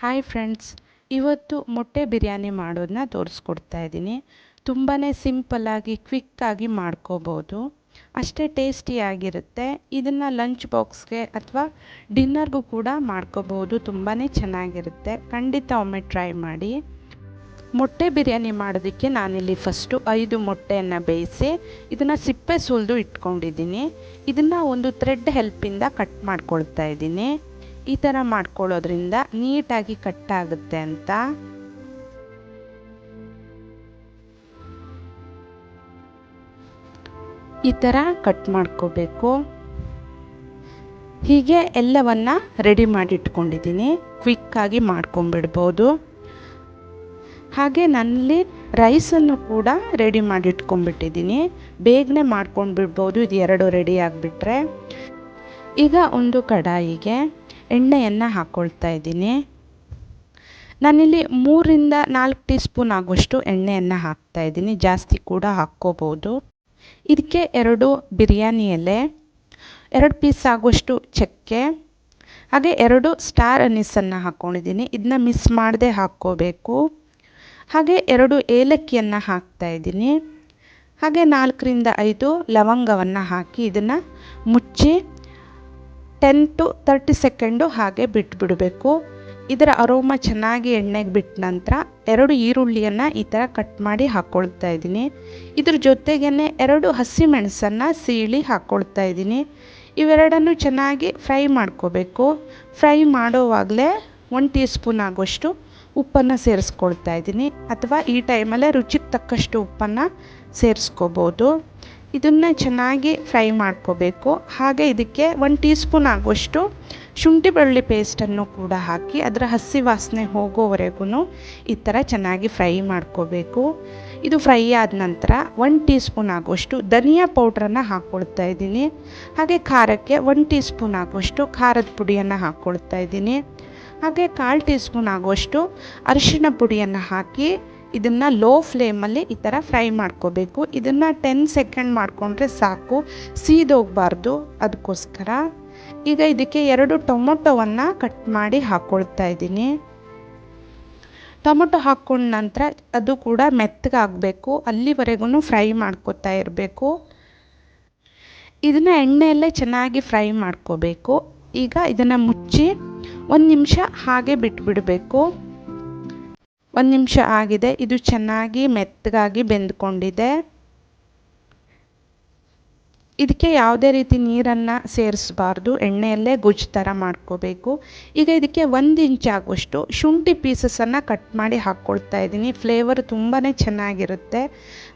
Hi friends ಇವತ್ತು ಮೊಟ್ಟೆ ಬಿರಿಯಾನಿ ಮಾಡೋದನ್ನ ತೋರಿಸ್ಕೊಡ್ತಾ ಇದ್ದೀನಿ. ತುಂಬಾ ಸಿಂಪಲ್ಲಾಗಿ ಕ್ವಿಕ್ಕಾಗಿ ಮಾಡ್ಕೋಬೋದು. ಅಷ್ಟೇ ಟೇಸ್ಟಿಯಾಗಿರುತ್ತೆ ಇದನ್ನು ಲಂಚ್ ಬಾಕ್ಸ್ಗೆ ಅಥವಾ ಡಿನ್ನರ್ಗೂ ಕೂಡ ಮಾಡ್ಕೋಬೋದು. ತುಂಬಾ ಚೆನ್ನಾಗಿರುತ್ತೆ. ಖಂಡಿತ ಒಮ್ಮೆ ಟ್ರೈ ಮಾಡಿ. ಮೊಟ್ಟೆ ಬಿರಿಯಾನಿ ಮಾಡೋದಕ್ಕೆ ನಾನಿಲ್ಲಿ ಫಸ್ಟು ಐದು ಮೊಟ್ಟೆಯನ್ನು ಬೇಯಿಸಿ, ಇದನ್ನು ಸಿಪ್ಪೆ ಸುಲಿದು ಇಟ್ಕೊಂಡಿದ್ದೀನಿ. ಇದನ್ನು ಒಂದು ಥ್ರೆಡ್ ಹೆಲ್ಪಿಂದ ಕಟ್ ಮಾಡ್ಕೊಳ್ತಾ ಇದ್ದೀನಿ. ಈ ಥರ ಮಾಡ್ಕೊಳ್ಳೋದ್ರಿಂದ ನೀಟಾಗಿ ಕಟ್ ಆಗುತ್ತೆ ಅಂತ. ಈ ಥರ ಕಟ್ ಮಾಡ್ಕೋಬೇಕು. ಹೀಗೆ ಎಲ್ಲವನ್ನು ರೆಡಿ ಮಾಡಿ ಇಟ್ಕೊಂಡಿದ್ದೀನಿ ಕ್ವಿಕ್ಕಾಗಿ ಮಾಡ್ಕೊಂಬಿಡ್ಬೋದು. ಹಾಗೆ ನನ್ನಲ್ಲಿ ರೈಸನ್ನು ಕೂಡ ರೆಡಿ ಮಾಡಿಟ್ಕೊಂಡ್ಬಿಟ್ಟಿದ್ದೀನಿ ಬೇಗನೆ ಮಾಡ್ಕೊಂಡ್ಬಿಡ್ಬೋದು. ಇದು ಎರಡು ರೆಡಿ ಆಗಿಬಿಟ್ರೆ. ಈಗ ಒಂದು ಕಡಾಯಿಗೆ ಎಣ್ಣೆಯನ್ನು ಹಾಕ್ಕೊಳ್ತಾ ಇದ್ದೀನಿ. ನಾನಿಲ್ಲಿ ಮೂರರಿಂದ ನಾಲ್ಕು ಟೀ ಸ್ಪೂನ್ ಆಗುವಷ್ಟು ಎಣ್ಣೆಯನ್ನು ಹಾಕ್ತಾ ಇದ್ದೀನಿ. ಜಾಸ್ತಿ ಕೂಡ ಹಾಕ್ಕೋಬೋದು. ಇದಕ್ಕೆ ಎರಡು ಬಿರಿಯಾನಿ ಎಲೆ, ಎರಡು ಪೀಸ್ ಆಗುವಷ್ಟು ಚಕ್ಕೆ, ಹಾಗೆ ಎರಡು ಸ್ಟಾರ್ ಅನಿಸನ್ನು ಹಾಕ್ಕೊಂಡಿದ್ದೀನಿ ಇದನ್ನ ಮಿಸ್ ಮಾಡದೆ ಹಾಕ್ಕೋಬೇಕು. ಹಾಗೆ ಎರಡು ಏಲಕ್ಕಿಯನ್ನು ಹಾಕ್ತಾ ಇದ್ದೀನಿ. ಹಾಗೆ ನಾಲ್ಕರಿಂದ ಐದು ಲವಂಗವನ್ನು ಹಾಕಿ ಇದನ್ನು ಮುಚ್ಚಿ ಟೆನ್ ಟು ತರ್ಟಿ ಸೆಕೆಂಡು ಹಾಗೆ ಬಿಟ್ಬಿಡಬೇಕು. ಇದರ ಅರೋಮ ಚೆನ್ನಾಗಿ ಎಣ್ಣೆಗೆ ಬಿಟ್ಟ ನಂತರ ಎರಡು ಈರುಳ್ಳಿಯನ್ನು ಈ ಥರ ಕಟ್ ಮಾಡಿ ಹಾಕ್ಕೊಳ್ತಾ ಇದ್ದೀನಿ. ಇದ್ರ ಜೊತೆಗೇ ಎರಡು ಹಸಿಮೆಣಸನ್ನು ಸೀಳಿ ಹಾಕ್ಕೊಳ್ತಾ ಇದ್ದೀನಿ. ಇವೆರಡನ್ನು ಚೆನ್ನಾಗಿ ಫ್ರೈ ಮಾಡ್ಕೋಬೇಕು. ಫ್ರೈ ಮಾಡೋವಾಗಲೇ ಒಂದು ಟೀ ಸ್ಪೂನ್ ಆಗೋಷ್ಟು ಉಪ್ಪನ್ನು ಸೇರಿಸ್ಕೊಳ್ತಾ ಇದ್ದೀನಿ. ಅಥವಾ ಈ ಟೈಮಲ್ಲೇ ರುಚಿಗೆ ತಕ್ಕಷ್ಟು ಉಪ್ಪನ್ನು ಸೇರಿಸ್ಕೋಬೋದು. ಇದನ್ನು ಚೆನ್ನಾಗಿ ಫ್ರೈ ಮಾಡ್ಕೋಬೇಕು. ಹಾಗೆ ಇದಕ್ಕೆ ಒಂದು ಟೀ ಸ್ಪೂನ್ ಆಗುವಷ್ಟು ಶುಂಠಿ ಬೆಳ್ಳುಳ್ಳಿ ಪೇಸ್ಟನ್ನು ಕೂಡ ಹಾಕಿ ಅದರ ಹಸಿ ವಾಸನೆ ಹೋಗೋವರೆಗೂ ಈ ಥರ ಚೆನ್ನಾಗಿ ಫ್ರೈ ಮಾಡ್ಕೋಬೇಕು. ಇದು ಫ್ರೈ ಆದ ನಂತರ ಒಂದು ಟೀ ಸ್ಪೂನ್ ಆಗುವಷ್ಟು ಧನಿಯಾ ಪೌಡ್ರನ್ನು ಹಾಕ್ಕೊಳ್ತಾ ಇದ್ದೀನಿ. ಹಾಗೆ ಖಾರಕ್ಕೆ ಒಂದು ಟೀ ಸ್ಪೂನ್ ಆಗುವಷ್ಟು ಖಾರದ ಪುಡಿಯನ್ನು ಹಾಕ್ಕೊಳ್ತಾ ಇದ್ದೀನಿ. ಹಾಗೆ ಕಾಲು ಟೀ ಸ್ಪೂನ್ ಆಗುವಷ್ಟು ಅರಿಶಿಣ ಪುಡಿಯನ್ನು ಹಾಕಿ ಇದನ್ನು ಲೋ ಫ್ಲೇಮಲ್ಲಿ ಈ ಥರ ಫ್ರೈ ಮಾಡ್ಕೋಬೇಕು. ಇದನ್ನು ಟೆನ್ ಸೆಕೆಂಡ್ ಮಾಡಿಕೊಂಡ್ರೆ ಸಾಕು. ಸೀದೋಗಬಾರ್ದು. ಅದಕ್ಕೋಸ್ಕರ ಈಗ ಇದಕ್ಕೆ ಎರಡು ಟೊಮೊಟೊವನ್ನು ಕಟ್ ಮಾಡಿ ಹಾಕ್ಕೊಳ್ತಾ ಇದ್ದೀನಿ. ಟೊಮೊಟೊ ಹಾಕ್ಕೊಂಡ ನಂತರ ಅದು ಕೂಡ ಮೆತ್ತಗಾಗಬೇಕು. ಅಲ್ಲಿವರೆಗೂ ಫ್ರೈ ಮಾಡ್ಕೋತಾ ಇರಬೇಕು. ಇದನ್ನು ಎಣ್ಣೆಯಲ್ಲೇ ಚೆನ್ನಾಗಿ ಫ್ರೈ ಮಾಡ್ಕೋಬೇಕು. ಈಗ ಇದನ್ನು ಮುಚ್ಚಿ ಒಂದು ನಿಮಿಷ ಹಾಗೆ ಬಿಟ್ಬಿಡಬೇಕು. ಒಂದು ನಿಮಿಷ ಆಗಿದೆ. ಇದು ಚೆನ್ನಾಗಿ ಮೆತ್ತಗಾಗಿ ಬೆಂದ್ಕೊಂಡಿದೆ. ಇದಕ್ಕೆ ಯಾವುದೇ ರೀತಿ ನೀರನ್ನು ಸೇರಿಸಬಾರ್ದು. ಎಣ್ಣೆಯಲ್ಲೇ ಗೊಜ್ಜು ಥರ ಮಾಡ್ಕೋಬೇಕು. ಈಗ ಇದಕ್ಕೆ ಒಂದು ಇಂಚ್ ಆಗುವಷ್ಟು ಶುಂಠಿ ಪೀಸಸನ್ನು ಕಟ್ ಮಾಡಿ ಹಾಕ್ಕೊಳ್ತಾ ಇದ್ದೀನಿ. ಫ್ಲೇವರ್ ತುಂಬಾ ಚೆನ್ನಾಗಿರುತ್ತೆ.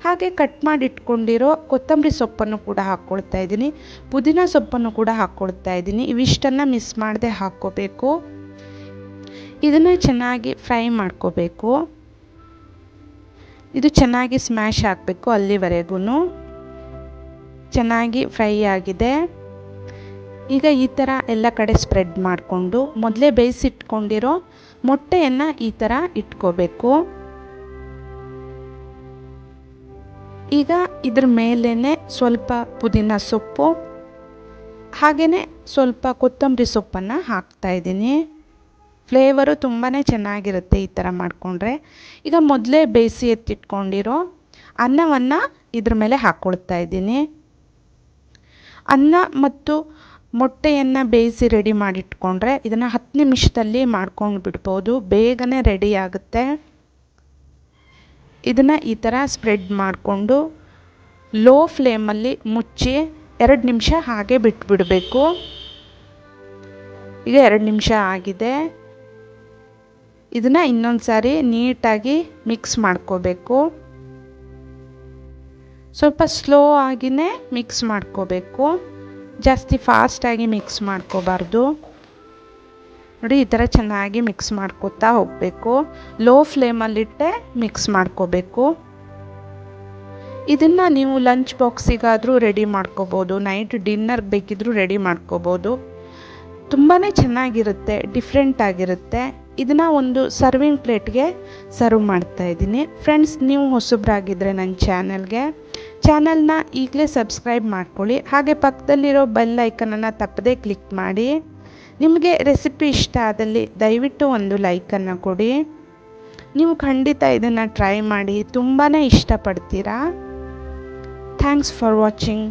ಹಾಗೆ ಕಟ್ ಮಾಡಿ ಇಟ್ಕೊಂಡಿರೋ ಕೊತ್ತಂಬರಿ ಸೊಪ್ಪನ್ನು ಕೂಡ ಹಾಕ್ಕೊಳ್ತಾ ಇದ್ದೀನಿ. ಪುದೀನ ಸೊಪ್ಪನ್ನು ಕೂಡ ಹಾಕ್ಕೊಳ್ತಾ ಇದ್ದೀನಿ. ಇವಿಷ್ಟನ್ನು ಮಿಸ್ ಮಾಡದೆ ಹಾಕ್ಕೋಬೇಕು. ಇದನ್ನು ಚೆನ್ನಾಗಿ ಫ್ರೈ ಮಾಡ್ಕೋಬೇಕು. ಇದು ಚೆನ್ನಾಗಿ ಸ್ಮ್ಯಾಶ್ ಹಾಕಬೇಕು ಅಲ್ಲಿವರೆಗೂ ಚೆನ್ನಾಗಿ ಫ್ರೈ ಆಗಿದೆ. ಈಗ ಈ ಥರ ಎಲ್ಲ ಕಡೆ ಸ್ಪ್ರೆಡ್ ಮಾಡಿಕೊಂಡು ಮೊದಲೇ ಬೇಯಿಸಿಟ್ಕೊಂಡಿರೋ ಮೊಟ್ಟೆಯನ್ನು ಈ ಥರ ಇಟ್ಕೋಬೇಕು. ಈಗ ಇದ್ರ ಮೇಲೇ ಸ್ವಲ್ಪ ಪುದೀನ ಸೊಪ್ಪು ಹಾಗೆಯೇ ಸ್ವಲ್ಪ ಕೊತ್ತಂಬರಿ ಸೊಪ್ಪನ್ನು ಹಾಕ್ತಾ ಇದ್ದೀನಿ. ಫ್ಲೇವರು ತುಂಬಾ ಚೆನ್ನಾಗಿರುತ್ತೆ ಈ ಥರ ಮಾಡಿಕೊಂಡ್ರೆ. ಈಗ ಮೊದಲೇ ಬೇಯಿಸಿ ಎತ್ತಿಟ್ಕೊಂಡಿರೋ ಅನ್ನವನ್ನು ಇದ್ರ ಮೇಲೆ ಹಾಕ್ಕೊಳ್ತಾ ಇದ್ದೀನಿ. ಅನ್ನ ಮತ್ತು ಮೊಟ್ಟೆಯನ್ನು ಬೇಯಿಸಿ ರೆಡಿ ಮಾಡಿಟ್ಕೊಂಡ್ರೆ ಇದನ್ನು ಹತ್ತು ನಿಮಿಷದಲ್ಲಿ ಮಾಡ್ಕೊಂಡು ಬಿಡ್ಬೋದು ಬೇಗನೆ ರೆಡಿ ಆಗುತ್ತೆ. ಇದನ್ನು ಈ ಥರ ಸ್ಪ್ರೆಡ್ ಮಾಡಿಕೊಂಡು ಲೋ ಫ್ಲೇಮಲ್ಲಿ ಮುಚ್ಚಿ ಎರಡು ನಿಮಿಷ ಹಾಗೆ ಬಿಟ್ಬಿಡಬೇಕು. ಈಗ ಎರಡು ನಿಮಿಷ ಆಗಿದೆ. ಇದನ್ನು ಇನ್ನೊಂದು ಸಾರಿ ನೀಟಾಗಿ ಮಿಕ್ಸ್ ಮಾಡ್ಕೋಬೇಕು. ಸ್ವಲ್ಪ ಸ್ಲೋ ಆಗಿಯೇ ಮಿಕ್ಸ್ ಮಾಡ್ಕೋಬೇಕು. ಜಾಸ್ತಿ ಫಾಸ್ಟಾಗಿ ಮಿಕ್ಸ್ ಮಾಡ್ಕೋಬಾರ್ದು. ನೋಡಿ, ಈ ಥರ ಚೆನ್ನಾಗಿ ಮಿಕ್ಸ್ ಮಾಡ್ಕೋತಾ ಹೋಗಬೇಕು. ಲೋ ಫ್ಲೇಮಲ್ಲಿಟ್ಟೆ ಮಿಕ್ಸ್ ಮಾಡ್ಕೋಬೇಕು. ಇದನ್ನು ನೀವು ಲಂಚ್ ಬಾಕ್ಸಿಗಾದರೂ ರೆಡಿ ಮಾಡ್ಕೋಬೋದು. ನೈಟ್ ಡಿನ್ನರ್ಗೆ ಬೇಕಿದ್ದರೂ ರೆಡಿ ಮಾಡ್ಕೋಬೋದು. ತುಂಬಾ ಚೆನ್ನಾಗಿರುತ್ತೆ ಡಿಫ್ರೆಂಟ್ ಆಗಿರುತ್ತೆ. ಇದನ್ನು ಒಂದು ಸರ್ವಿಂಗ್ ಪ್ಲೇಟ್ಗೆ ಸರ್ವ್ ಮಾಡ್ತಾ ಇದ್ದೀನಿ. ಫ್ರೆಂಡ್ಸ್ ನೀವು ಹೊಸಬ್ರಾಗಿದ್ದರೆ ನನ್ನ ಚಾನಲ್ಗೆ ಚಾನಲ್ನ ಈಗಲೇ ಸಬ್ಸ್ಕ್ರೈಬ್ ಮಾಡ್ಕೊಳ್ಳಿ. ಹಾಗೆ ಪಕ್ಕದಲ್ಲಿರೋ ಬೆಲ್ ಐಕನನ್ನು ತಪ್ಪದೇ ಕ್ಲಿಕ್ ಮಾಡಿ. ನಿಮಗೆ ರೆಸಿಪಿ ಇಷ್ಟ ಆದಲ್ಲಿ ದಯವಿಟ್ಟು ಒಂದು ಲೈಕನ್ನು ಕೊಡಿ. ನೀವು ಖಂಡಿತ ಇದನ್ನು ಟ್ರೈ ಮಾಡಿ. ತುಂಬಾ ಇಷ್ಟಪಡ್ತೀರಾ. Thanks for watching